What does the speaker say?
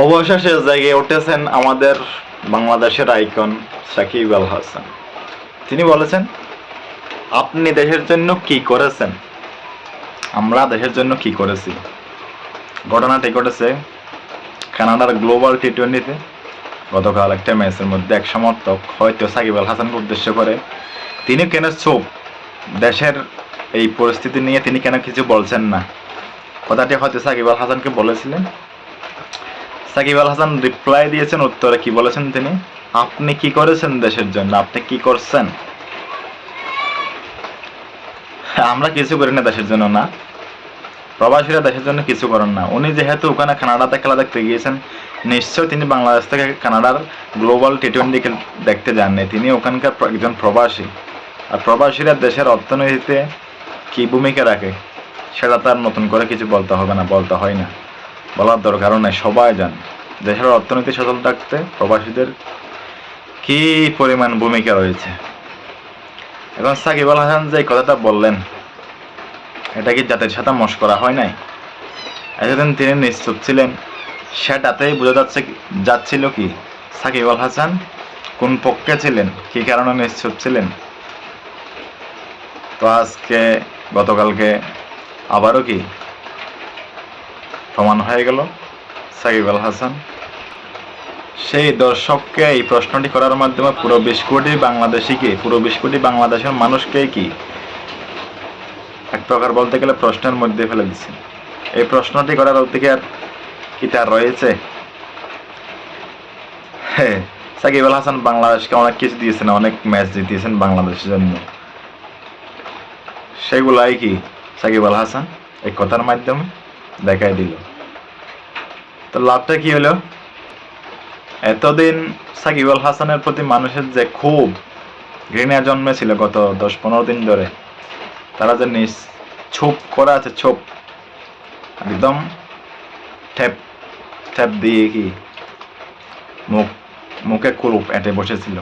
অবশেষে জায়গায় উঠেছেন আমাদের বাংলাদেশের আইকন সাকিব আল হাসান। তিনি বলেছেন, আপনি দেশের জন্য কি করেছেন? আমরা দেশের জন্য কি করেছি? ঘটনাটি ঘটেছে কানাডার গ্লোবাল টি টোয়েন্টিতে গতকাল একটা ম্যাচের মধ্যে এক সমর্থক হয়তো সাকিব আল হাসানকে উদ্দেশ্য করে, তিনি কেন চুপ? দেশের এই পরিস্থিতি নিয়ে তিনি কেন কিছু বলছেন না? কথাটি হয়তো সাকিব আল হাসানকে বলেছিলেন। সাকিব আল হাসান রিপ্লাই দিয়েছেন উত্তরে কি বলেছেন তিনি? আপনি কি করেছেন দেশের জন্য? আপনি কি করছেন? আমরা কিছু করি না দেশের জন্য, না। প্রবাসীরা দেশের জন্য কিছু করেন না। উনি যেহেতু ওখানে কানাডাতে খেলা দেখতে গিয়েছেন নিশ্চয় তিনি বাংলাদেশ থেকে কানাডার গ্লোবাল টি টোয়েন্টি দেখতে যাননি। তিনি ওখানকার একজন প্রবাসী। আর প্রবাসীরা দেশের অর্থনীতিতে কি ভূমিকা রাখে, সেটা তার নতুন করে কিছু বলতে হবে না, বলতে হয় না। বলার দরকারও নেই, সবাই জান। দেশের অর্থনীতি সচল রাখতে প্রবাসীদের কি পরিমাণ ভূমিকা রয়েছে। এখন সাকিব আল হাসান যে কথাটা বললেন, এটা কি জাতির সাথে মস্করা হয় নাই? এতদিন তিনি নিশ্চুপ ছিলেন, সেটাতেই বোঝা যাচ্ছে যাচ্ছিল কি সাকিব আল হাসান কোন পক্ষে ছিলেন, কি কারণে নিশ্চুপ ছিলেন। তো আজকে গতকালকে আবারও কি প্রমাণ হয়ে গেল। সাকিব আল হাসান। সেই দর্শককে এই প্রশ্নটি করার মাধ্যমে পুরো বিশ কোটি বাংলাদেশিকে পুরো বিশ কোটি বাংলাদেশের মানুষকে কি? এক প্রকার বলতে গেলে প্রশ্নের মধ্যে ফেলে দিচ্ছে। এই প্রশ্নটি করার অধিকার কি তার রয়েছে? হ্যাঁ সাকিব আল হাসান বাংলাদেশকে অনেক কিছু দিয়েছেন, অনেক ম্যাচ জিতিয়েছেন বাংলাদেশের জন্য। সেগুলাই কি সাকিব আল হাসান? এই কথার মাধ্যমে? দেখাই দিল। তো লাভটা কি হলো? এতদিন সাকিব আল হাসানের প্রতি মানুষের যে খুব ঘৃণা জন্মেছিল গত দশ পনেরো দিন ধরে, তারা যে নিজ ছোপ করা আছে, ছোপ, একদম ঠেপ ঠেপ দিয়ে কি মুখ, মুখে কুলুপ এঁটে বসেছিল।